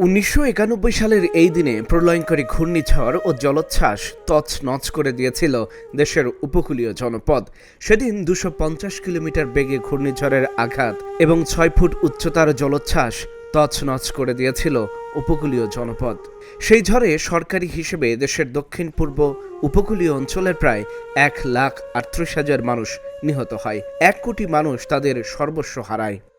উনিশশো একানব্বই সালের এই দিনে প্রলয়ঙ্করী ঘূর্ণিঝড় ও জলোচ্ছ্বাস তছনছ করে দিয়েছিল দেশের উপকূলীয় জনপদ। সেদিন দুশো কিলোমিটার বেগে ঘূর্ণিঝড়ের আঘাত এবং ছয় ফুট উচ্চতার জলোচ্ছ্বাস তছনছ করে দিয়েছিল উপকূলীয় জনপদ। সেই ঝড়ে সরকারি হিসেবে দেশের দক্ষিণ, পূর্ব, উপকূলীয় অঞ্চলের প্রায় এক লাখ আটত্রিশ হাজার মানুষ নিহত হয়। এক কোটি মানুষ তাদের সর্বস্ব হারায়।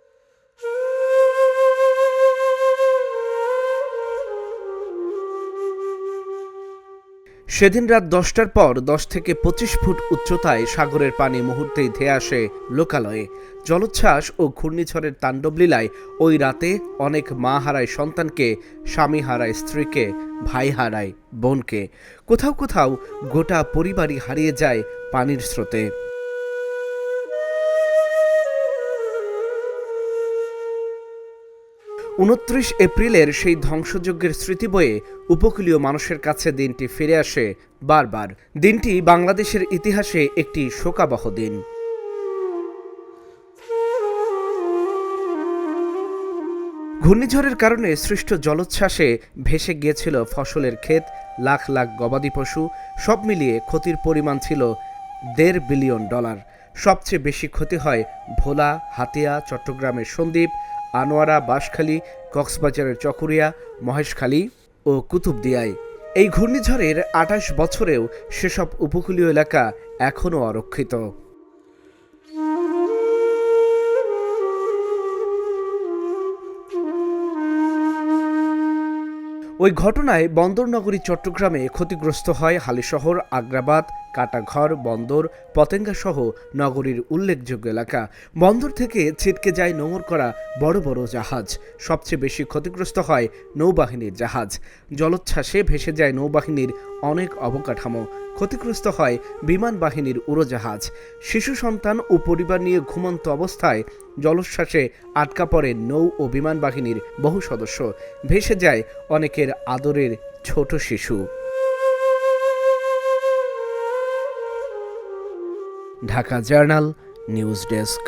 সেদিন রাত দশটার পর দশ থেকে পঁচিশ ফুট উচ্চতায় সাগরের পানি মুহূর্তেই ধেয়ে আসে লোকালয়ে। জলোচ্ছ্বাস ও ঘূর্ণিঝড়ের তাণ্ডবলীলায় ওই রাতে অনেক মা হারায় সন্তানকে, স্বামী হারায় স্ত্রীকে, ভাই হারায় বোনকে। কোথাও কোথাও গোটা পরিবারই হারিয়ে যায় পানির স্রোতে। উনত্রিশ এপ্রিলের সেই ধ্বংসযজ্ঞের স্মৃতি বয়ে উপকূলীয় মানুষের কাছে দিনটি ফিরে আসে বারবার। দিনটি বাংলাদেশের ইতিহাসে একটি শোকাবহ দিন। ঘূর্ণিঝড়ের কারণে সৃষ্ট জলোচ্ছ্বাসে ভেসে গিয়েছিল ফসলের ক্ষেত, লাখ লাখ গবাদি পশু, সব মিলিয়ে ক্ষতির পরিমাণ ছিল দেড় বিলিয়ন ডলার। সবচেয়ে বেশি ক্ষতি হয় ভোলা, হাতিয়া, চট্টগ্রামের সন্দ্বীপ আনোয়ারা, বাঁশখালী, কক্সবাজারের চকরিয়া, মহেশখালী ও কুতুবদিয়ায়। এই ঘূর্ণিঝড়ের আঠাশ বছরেও সেসব উপকূলীয় এলাকা এখনও অরক্ষিত। ওই ঘটনায় বন্দরনগরী, চট্টগ্রামে ক্ষতিগ্রস্ত হয় হালিশহর, আগ্রাবাদ কাটাঘর, বন্দর, পতেঙ্গা সহ নগরীর উল্লেখযোগ্য এলাকা। বন্দর থেকে ছিটকে যায় নোঙর করা বড় বড় জাহাজ। সবচেয়ে বেশি ক্ষতিগ্রস্ত হয় নৌবাহিনীর জাহাজ। জলোচ্ছ্বাসে ভেসে যায় নৌবাহিনীর অনেক অবকাঠামো। ক্ষতিগ্রস্ত হয় বিমান বাহিনীর উড়োজাহাজ। শিশু সন্তান ও পরিবার নিয়ে ঘুমন্ত অবস্থায় জলোচ্ছ্বাসে আটকা পড়ে নৌ ও বিমান বাহিনীর বহু সদস্য। ভেসে যায় অনেকের আদরের ছোট শিশু। Dhaka journal news desk.